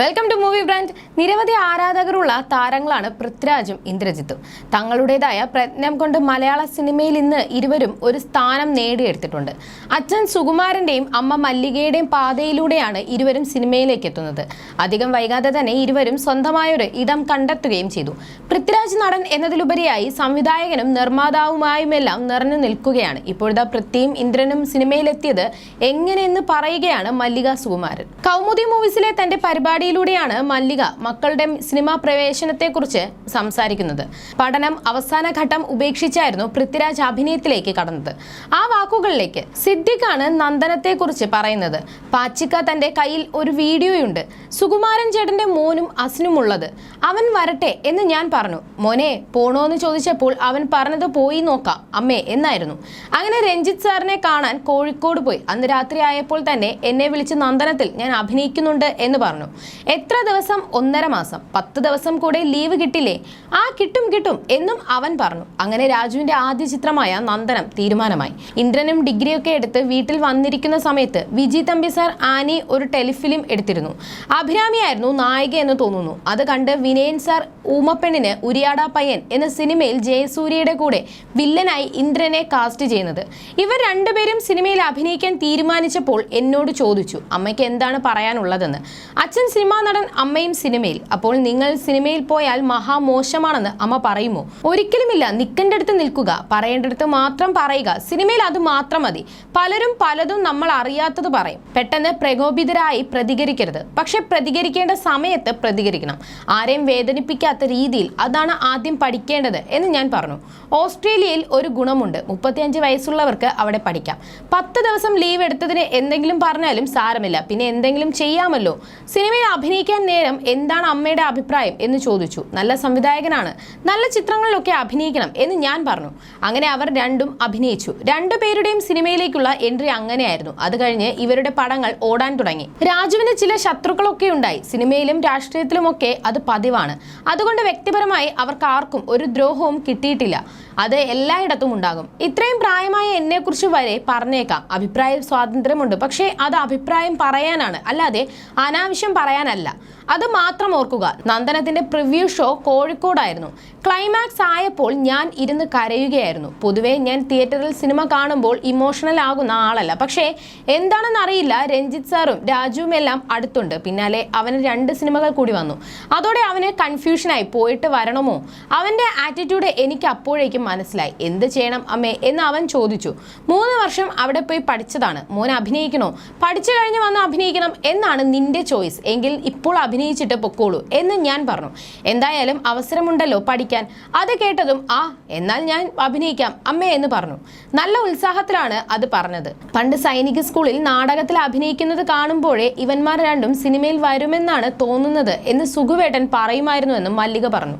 Welcome to movie brand നിരവധി ആരാധകരുള്ള താരങ്ങളാണ് പൃഥ്വിരാജും ഇന്ദ്രജിത്തും. തങ്ങളുടേതായ പ്രയത്നം കൊണ്ട് മലയാള സിനിമയിൽ ഇന്ന് ഇരുവരും ഒരു സ്ഥാനം നേടിയെടുത്തിട്ടുണ്ട്. അച്ഛൻ സുകുമാരന്റെയും അമ്മ മല്ലികയുടെയും പാതയിലൂടെയാണ് ഇരുവരും സിനിമയിലേക്ക് എത്തുന്നത്. അധികം വൈകാതെ തന്നെ ഇരുവരും സ്വന്തമായൊരു ഇടം കണ്ടെത്തുകയും ചെയ്തു. പൃഥ്വിരാജ് നടൻ എന്നതിലുപരിയായി സംവിധായകനും നിർമ്മാതാവുമായുമെല്ലാം നിറഞ്ഞു നിൽക്കുകയാണ്. ഇപ്പോഴത്തെ പൃഥ്വിയും ഇന്ദ്രനും സിനിമയിലെത്തിയത് എങ്ങനെയെന്ന് പറയുകയാണ് മല്ലിക സുകുമാരൻ. കൗമുദി മൂവീസിലെ തന്റെ പരിപാടിയിലൂടെയാണ് മല്ലിക മക്കളുടെ സിനിമാ പ്രവേശനത്തെക്കുറിച്ച് സംസാരിക്കുന്നത്. പഠനം അവസാന ഘട്ടം ഉപേക്ഷിച്ചായിരുന്നു പൃഥ്വിരാജ് അഭിനയത്തിലേക്ക് കടന്നത്. ആ വാക്കുകളിലേക്ക് സിദ്ദിഖാണ് നന്ദനത്തെക്കുറിച്ച് പറയുന്നത്. പാച്ചിക്ക തന്റെ കയ്യിൽ ഒരു വീഡിയോയുണ്ട്. സുകുമാരൻ ചേട്ടന്റെ മോനും അസിനുമുള്ളത്. അവൻ വരട്ടെ എന്ന് ഞാൻ പറഞ്ഞു. മോനെ പോണോന്ന് ചോദിച്ചപ്പോൾ അവൻ പറഞ്ഞത് പോയി നോക്കാം അമ്മേ എന്നായിരുന്നു. അങ്ങനെ രഞ്ജിത്ത് സാറിനെ കാണാൻ കോഴിക്കോട് പോയി. അന്ന് രാത്രി ആയപ്പോൾ തന്നെ എന്നെ വിളിച്ച് നന്ദനത്തിൽ ഞാൻ അഭിനയിക്കുന്നുണ്ട് എന്ന് പറഞ്ഞു. എത്ര ദിവസം? ഒന്നര മാസം. പത്ത് ദിവസം കൂടെ ലീവ് കിട്ടില്ലേ? ആ കിട്ടും കിട്ടും എന്നും അവൻ പറഞ്ഞു. അങ്ങനെ രാജുവിന്റെ ആദ്യ ചിത്രമായ നന്ദനം തീരുമാനമായി. ഇന്ദ്രനും ഡിഗ്രിയൊക്കെ എടുത്ത് വീട്ടിൽ വന്നിരിക്കുന്ന സമയത്ത് വിജി തമ്പി സാർ ആനി ഒരു ടെലിഫിലിം എടുത്തിരുന്നു. അഭിരാമിയായിരുന്നു നായിക എന്ന് തോന്നുന്നു. അത് കണ്ട് വിനയൻ സാർ ഊമപ്പെണ്ണിന് ഉരിയാടാ പയ്യൻ എന്ന സിനിമയിൽ ജയസൂര്യയുടെ കൂടെ വില്ലനായി ഇന്ദ്രനെ കാസ്റ്റ് ചെയ്യുന്നത്. ഇവർ രണ്ടുപേരും സിനിമയിൽ അഭിനയിക്കാൻ തീരുമാനിച്ചപ്പോൾ എന്നോട് ചോദിച്ചു അമ്മയ്ക്ക് എന്താണ് പറയാനുള്ളതെന്ന്? അച്ഛൻ സിനിമാ നടൻ അമ്മയും സിനിമയിൽ. അപ്പോൾ നിങ്ങൾ സിനിമയിൽ പോയാൽ മഹാമോശമാണെന്ന് അമ്മ പറയുമോ? ഒരിക്കലുമില്ല നിൽക്കേണ്ട അടുത്ത് നിൽക്കുക. പറയേണ്ടടുത്ത് മാത്രം പറയുക. സിനിമയിൽ അത് മാത്രം മതി. പലരും പലതും നമ്മൾ അറിയാത്തത് പറയും. പെട്ടെന്ന് പ്രകോപിതരായി പ്രതികരിക്കരുത്. പക്ഷെ പ്രതികരിക്കേണ്ട സമയത്ത് പ്രതികരിക്കണം. ആരെയും വേദനിപ്പിക്കാത്ത രീതിയിൽ അതാണ് ആദ്യം പഠിക്കേണ്ടത് എന്ന് ഞാൻ പറഞ്ഞു. ഓസ്ട്രേലിയയിൽ ഒരു ഗുണമുണ്ട്. മുപ്പത്തിയഞ്ച് വയസ്സുള്ളവർക്ക് അവിടെ പഠിക്കാം. പത്ത് ദിവസം ലീവ് എടുത്തതിന് എന്തെങ്കിലും പറഞ്ഞാലും സാരമില്ല. പിന്നെ എന്തെങ്കിലും ചെയ്യാമല്ലോ. സിനിമയിൽ അഭിനയിക്കാൻ നേരം എന്താണ് അമ്മയുടെ അഭിപ്രായം എന്ന് ചോദിച്ചു. നല്ല സംവിധായകനാണ്. നല്ല ചിത്രങ്ങളിലൊക്കെ അഭിനയിക്കണം എന്ന് ഞാൻ പറഞ്ഞു. അങ്ങനെ അവർ രണ്ടും അഭിനയിച്ചു. രണ്ടുപേരുടെയും സിനിമയിലേക്കുള്ള എൻട്രി അങ്ങനെയായിരുന്നു. അത് കഴിഞ്ഞ് ഇവരുടെ പടങ്ങൾ ഓടാൻ തുടങ്ങി. രാജുവിന് ചില ശത്രുക്കളൊക്കെ ഉണ്ടായി. സിനിമയിലും രാഷ്ട്രീയത്തിലുമൊക്കെ അത് പതിവാണ്. അതുകൊണ്ട് വ്യക്തിപരമായി അവർക്ക് ആർക്കും ഒരു ദ്രോഹവും കിട്ടിയിട്ടില്ല. അത് എല്ലായിടത്തും ഉണ്ടാകും. ഇത്രയും പ്രായമായ എന്നെക്കുറിച്ച് വരെ പറഞ്ഞേക്കാം. അഭിപ്രായ സ്വാതന്ത്ര്യമുണ്ട്. പക്ഷേ അത് അഭിപ്രായം പറയാനാണ്. അല്ലാതെ അനാവശ്യം പറയാനല്ല. അത് മാത്രം ഓർക്കുക. നന്ദനത്തിന്റെ പ്രിവ്യൂ ഷോ കോഴിക്കോടായിരുന്നു. ക്ലൈമാക്സ് ആയപ്പോൾ ഞാൻ ഇരുന്ന് കരയുകയായിരുന്നു. പൊതുവേ ഞാൻ തിയേറ്ററിൽ സിനിമ കാണുമ്പോൾ ഇമോഷണൽ ആകുന്ന ആളല്ല. പക്ഷേ എന്താണെന്ന് അറിയില്ല രഞ്ജിത്ത് സാറും രാജുവും എല്ലാം അടുത്തുണ്ട്. പിന്നാലെ അവന് രണ്ട് സിനിമകൾ കൂടി വന്നു. അതോടെ അവന് കൺഫ്യൂഷനായി പോയിട്ട് വരണമോ? അവന്റെ ആറ്റിറ്റ്യൂഡ് എനിക്ക് അപ്പോഴേക്കും മനസ്സിലായി. എന്ത് ചെയ്യണം അമ്മേ? എന്ന് അവൻ ചോദിച്ചു. മൂന്ന് വർഷം അവിടെ പോയി പഠിച്ചതാണ്. മോൻ അഭിനയിക്കണോ? പഠിച്ചു കഴിഞ്ഞ് വന്ന് അഭിനയിക്കണം എന്നാണ് നിന്റെ ചോയ്സ് എങ്കിൽ ഇപ്പോൾ അഭിനയിച്ചിട്ട് പൊക്കോളൂ എന്ന് ഞാൻ പറഞ്ഞു. എന്തായാലും അവസരമുണ്ടല്ലോ പഠിക്കാൻ. അത് കേട്ടതും ആ എന്നാൽ ഞാൻ അഭിനയിക്കാം അമ്മേ എന്ന് പറഞ്ഞു. നല്ല ഉത്സാഹത്തിലാണ് അത് പറഞ്ഞത്. പണ്ട് സൈനിക സ്കൂളിൽ നാടകത്തിൽ അഭിനയിക്കുന്നത് കാണുമ്പോഴേ ഇവന്മാർ രണ്ടും സിനിമയിൽ വരുമെന്നാണ് തോന്നുന്നത് എന്ന് സുഖുവേട്ടൻ പറയുമായിരുന്നുവെന്നും മല്ലിക പറഞ്ഞു.